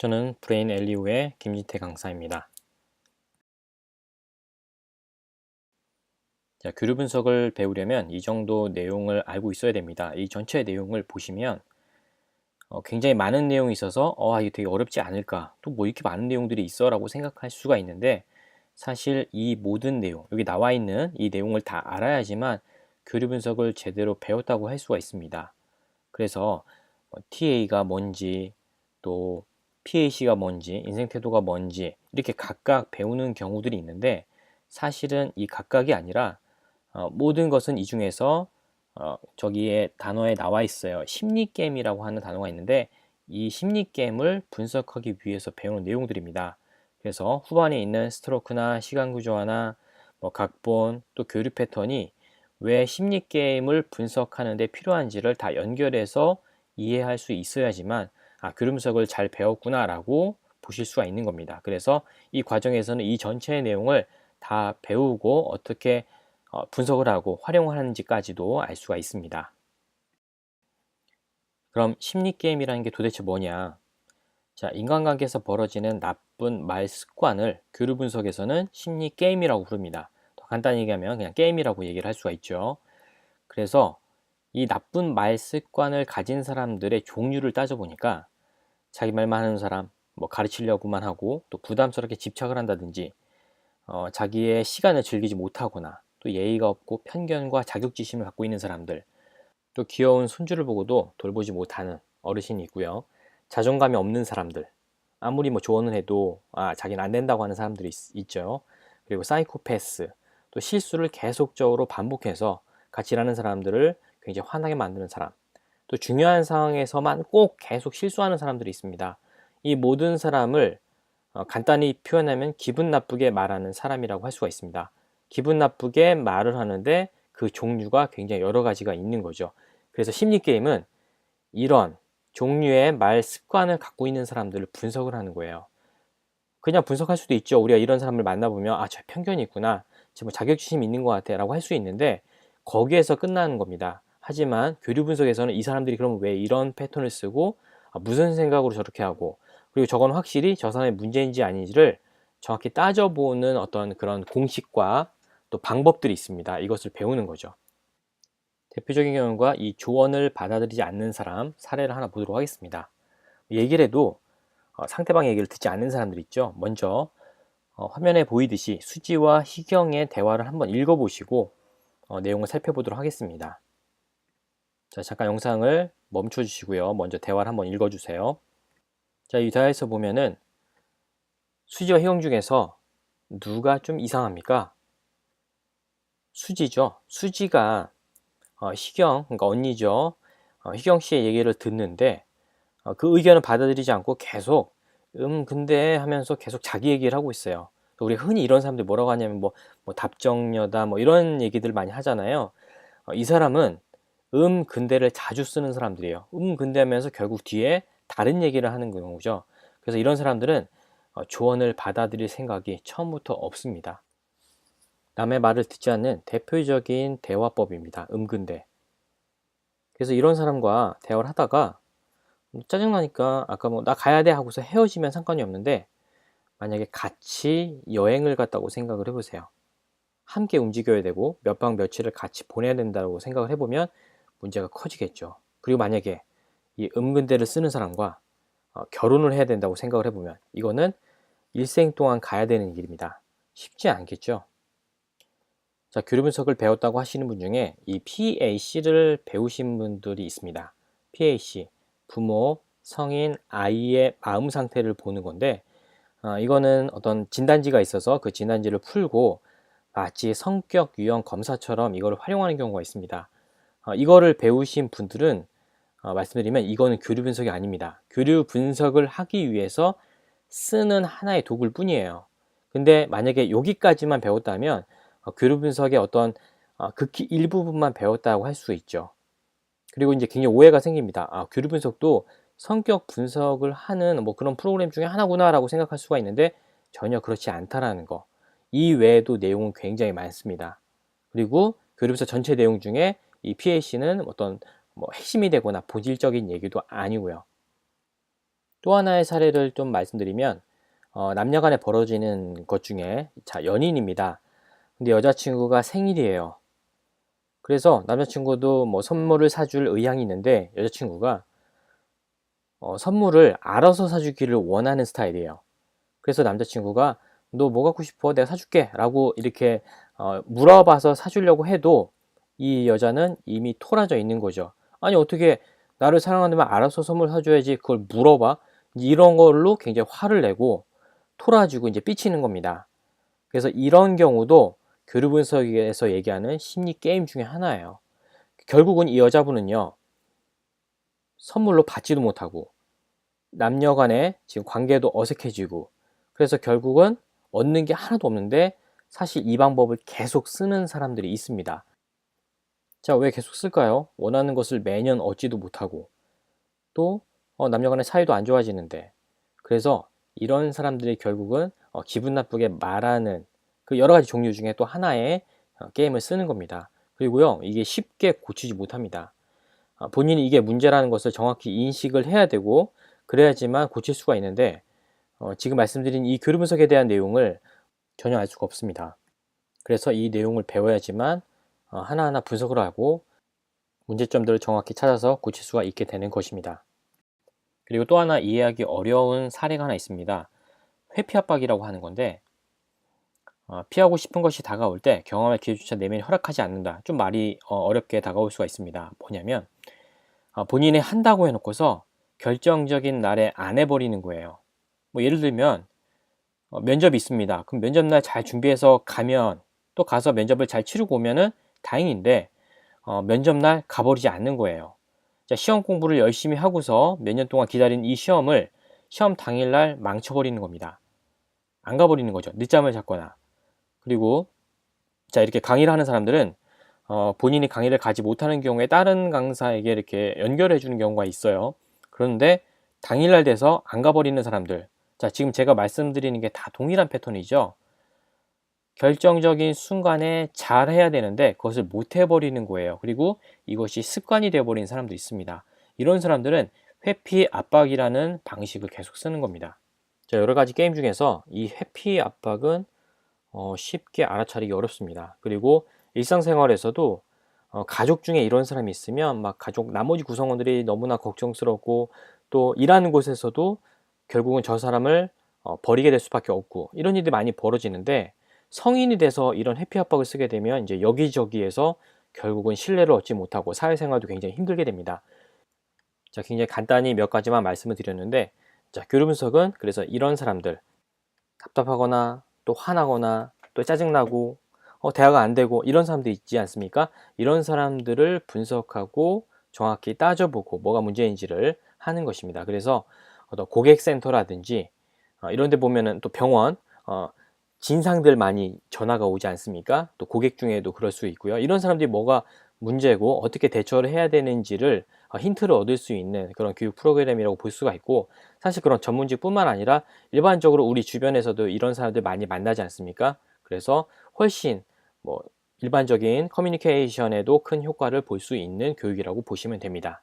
저는 브레인 엘리우의 김지태 강사입니다. 자, 교류 분석을 배우려면 이 정도 내용을 알고 있어야 됩니다. 이 전체 내용을 보시면 어, 굉장히 많은 내용이 있어서 어, 아, 이게 되게 어렵지 않을까 또 뭐 이렇게 많은 내용들이 있어 라고 생각할 수가 있는데 사실 이 모든 내용 여기 나와 있는 이 내용을 다 알아야지만 교류 분석을 제대로 배웠다고 할 수가 있습니다. 그래서 뭐 TA가 뭔지 또 PAC가 뭔지, 인생 태도가 뭔지 이렇게 각각 배우는 경우들이 있는데 사실은 이 각각이 아니라 어, 모든 것은 이 중에서 어, 저기에 단어에 나와 있어요. 심리 게임이라고 하는 단어가 있는데 이 심리 게임을 분석하기 위해서 배우는 내용들입니다. 그래서 후반에 있는 스트로크나 시간 구조화나 뭐 각본 또 교류 패턴이 왜 심리 게임을 분석하는데 필요한지를 다 연결해서 이해할 수 있어야지만 아, 그림석을 잘 배웠구나라고 보실 수가 있는 겁니다. 그래서 이 과정에서는 이 전체의 내용을 다 배우고 어떻게 어, 분석을 하고 활용하는지까지도 알 수가 있습니다. 그럼 심리 게임이라는 게 도대체 뭐냐? 자, 인간관계에서 벌어지는 나쁜 말 습관을 교류 분석에서는 심리 게임이라고 부릅니다. 더 간단히 얘기하면 그냥 게임이라고 얘기를 할 수가 있죠. 그래서 이 나쁜 말 습관을 가진 사람들의 종류를 따져보니까 자기 말만 하는 사람, 뭐 가르치려고만 하고 또 부담스럽게 집착을 한다든지 어, 자기의 시간을 즐기지 못하거나 또 예의가 없고 편견과 자격지심을 갖고 있는 사람들 또 귀여운 손주를 보고도 돌보지 못하는 어르신이 있고요. 자존감이 없는 사람들 아무리 뭐 조언을 해도 아 자기는 안 된다고 하는 사람들이 있, 죠 그리고 사이코패스 또 실수를 계속적으로 반복해서 같이 일하는 사람들을 굉장히 화나게 만드는 사람 또 중요한 상황에서만 꼭 계속 실수하는 사람들이 있습니다. 이 모든 사람을 어, 간단히 표현하면 기분 나쁘게 말하는 사람이라고 할 수가 있습니다. 기분 나쁘게 말을 하는데 그 종류가 굉장히 여러 가지가 있는 거죠. 그래서 심리게임은 이런 종류의 말 습관을 갖고 있는 사람들을 분석을 하는 거예요. 그냥 분석할 수도 있죠. 우리가 이런 사람을 만나보면 아, 저 편견이 있구나. 지금 자격지심이 있는 것 같아. 라고 할 수 있는데 거기에서 끝나는 겁니다. 하지만 교류 분석에서는 이 사람들이 그럼 왜 이런 패턴을 쓰고 아, 무슨 생각으로 저렇게 하고 그리고 저건 확실히 저 사람의 문제인지 아닌지를 정확히 따져보는 어떤 그런 공식과 또 방법들이 있습니다. 이것을 배우는 거죠. 대표적인 경우가 이 조언을 받아들이지 않는 사람 사례를 하나 보도록 하겠습니다. 얘기를 해도 어, 상대방 얘기를 듣지 않는 사람들 있죠. 먼저 어, 화면에 보이듯이 수지와 희경의 대화를 한번 읽어보시고 어, 내용을 살펴보도록 하겠습니다. 자, 잠깐 영상을 멈춰 주시고요. 먼저 대화를 한번 읽어 주세요. 자, 이 대화에서 보면은 수지와 희영 중에서 누가 좀 이상합니까? 수지죠. 수지가 어, 희경, 그러니까 언니죠. 어, 희경 씨의 얘기를 듣는데 어, 그 의견을 받아들이지 않고 계속 음 근데 하면서 계속 자기 얘기를 하고 있어요. 우리 흔히 이런 사람들 뭐라고 하냐면 뭐, 뭐 답정녀다 뭐 이런 얘기들 많이 하잖아요. 어, 이 사람은 음 근대를 자주 쓰는 사람들이에요. 음 근대하면서 결국 뒤에 다른 얘기를 하는 경우죠. 그래서 이런 사람들은 어, 조언을 받아들일 생각이 처음부터 없습니다. 남의 말을 듣지 않는 대표적인 대화법입니다. 음근대. 그래서 이런 사람과 대화를 하다가 뭐 짜증나니까 아까 뭐 나 가야 돼 하고서 헤어지면 상관이 없는데 만약에 같이 여행을 갔다고 생각을 해보세요. 함께 움직여야 되고 몇 박 며칠을 같이 보내야 된다고 생각을 해보면 문제가 커지겠죠. 그리고 만약에 이 음근대를 쓰는 사람과 어, 결혼을 해야 된다고 생각을 해보면 이거는 일생 동안 가야 되는 길입니다. 쉽지 않겠죠. 자, 교류 분석을 배웠다고 하시는 분 중에 이 PAC를 배우신 분들이 있습니다. PAC, 부모, 성인, 아이의 마음 상태를 보는 건데, 어, 이거는 어떤 진단지가 있어서 그 진단지를 풀고 마치 성격 유형 검사처럼 이걸 활용하는 경우가 있습니다. 어, 이거를 배우신 분들은 어, 말씀드리면 이거는 교류 분석이 아닙니다. 교류 분석을 하기 위해서 쓰는 하나의 도구일 뿐이에요. 근데 만약에 여기까지만 배웠다면 어, 교류 분석의 어떤 어, 극히 일부분만 배웠다고 할 수 있죠. 그리고 이제 굉장히 오해가 생깁니다. 아, 교류 분석도 성격 분석을 하는 뭐 그런 프로그램 중에 하나구나라고 생각할 수가 있는데 전혀 그렇지 않다라는 거. 이 외에도 내용은 굉장히 많습니다. 그리고 교류 분석 전체 내용 중에 이 PAC는 어떤 뭐 핵심이 되거나 본질적인 얘기도 아니고요. 또 하나의 사례를 좀 말씀드리면 어, 남녀 간에 벌어지는 것 중에 자 연인입니다. 근데 여자친구가 생일이에요. 그래서 남자친구도 뭐 선물을 사줄 의향이 있는데 여자친구가 어, 선물을 알아서 사주기를 원하는 스타일이에요. 그래서 남자친구가 너 뭐 갖고 싶어? 내가 사줄게. 라고 이렇게 어, 물어봐서 사주려고 해도 이 여자는 이미 토라져 있는 거죠. 아니, 어떻게 나를 사랑한다면 알아서 선물 사줘야지 그걸 물어봐? 이런 걸로 굉장히 화를 내고 토라지고 이제 삐치는 겁니다. 그래서 이런 경우도 교류 분석에서 얘기하는 심리 게임 중에 하나예요. 결국은 이 여자분은요, 선물로 받지도 못하고, 남녀 간에 지금 관계도 어색해지고, 그래서 결국은 얻는 게 하나도 없는데, 사실 이 방법을 계속 쓰는 사람들이 있습니다. 자, 왜 계속 쓸까요? 원하는 것을 매년 얻지도 못하고, 또, 어, 남녀 간의 사이도 안 좋아지는데, 그래서 이런 사람들이 결국은 어, 기분 나쁘게 말하는 그 여러 가지 종류 중에 또 하나의 어, 게임을 쓰는 겁니다. 그리고요, 이게 쉽게 고치지 못합니다. 어, 본인이 이게 문제라는 것을 정확히 인식을 해야 되고, 그래야지만 고칠 수가 있는데, 어, 지금 말씀드린 이 교류 분석에 대한 내용을 전혀 알 수가 없습니다. 그래서 이 내용을 배워야지만 어, 하나하나 분석을 하고 문제점들을 정확히 찾아서 고칠 수가 있게 되는 것입니다. 그리고 또 하나 이해하기 어려운 사례가 하나 있습니다. 회피 압박이라고 하는 건데 어, 피하고 싶은 것이 다가올 때 경험할 기회조차 내면이 허락하지 않는다. 좀 말이 어, 렵게 다가올 수가 있습니다. 뭐냐면 어, 본인이 한다고 해놓고서 결정적인 날에 안 해버리는 거예요. 뭐 예를 들면 어, 면접이 있습니다. 그럼 면접 날 잘 준비해서 가면 또 가서 면접을 잘 치르고 오면은 다행인데 어, 면접날 가버리지 않는 거예요. 자, 시험 공부를 열심히 하고서 몇 년 동안 기다린 이 시험을 시험 당일날 망쳐버리는 겁니다. 안 가버리는 거죠. 늦잠을 잤거나. 그리고 자 이렇게 강의를 하는 사람들은 어, 본인이 강의를 가지 못하는 경우에 다른 강사에게 이렇게 연결해 주는 경우가 있어요. 그런데 당일날 돼서 안 가버리는 사람들. 자 지금 제가 말씀드리는 게 다 동일한 패턴이죠. 결정적인 순간에 잘 해야 되는데 그것을 못 해버리는 거예요. 그리고 이것이 습관이 되어버린 사람도 있습니다. 이런 사람들은 회피 압박이라는 방식을 계속 쓰는 겁니다. 자, 여러 가지 게임 중에서 이 회피 압박은 어, 쉽게 알아차리기 어렵습니다. 그리고 일상생활에서도 어, 가족 중에 이런 사람이 있으면 막 가족 나머지 구성원들이 너무나 걱정스럽고 또 일하는 곳에서도 결국은 저 사람을 어, 버리게 될 수밖에 없고 이런 일들이 많이 벌어지는데 성인이 돼서 이런 회피 압박을 쓰게 되면 이제 여기저기에서 결국은 신뢰를 얻지 못하고 사회생활도 굉장히 힘들게 됩니다. 자, 굉장히 간단히 몇 가지만 말씀을 드렸는데, 자, 교류 분석은 그래서 이런 사람들, 답답하거나 또 화나거나 또 짜증나고 어, 대화가 안 되고 이런 사람들 있지 않습니까? 이런 사람들을 분석하고 정확히 따져보고 뭐가 문제인지를 하는 것입니다. 그래서 어떤 고객센터라든지 어, 이런 데 보면은 또 병원, 어, 진상들 많이 전화가 오지 않습니까? 또 고객 중에도 그럴 수 있고요. 이런 사람들이 뭐가 문제고 어떻게 대처를 해야 되는지를 어, 힌트를 얻을 수 있는 그런 교육 프로그램이라고 볼 수가 있고 사실 그런 전문직뿐만 아니라 일반적으로 우리 주변에서도 이런 사람들 많이 만나지 않습니까? 그래서 훨씬 뭐 일반적인 커뮤니케이션에도 큰 효과를 볼 수 있는 교육이라고 보시면 됩니다.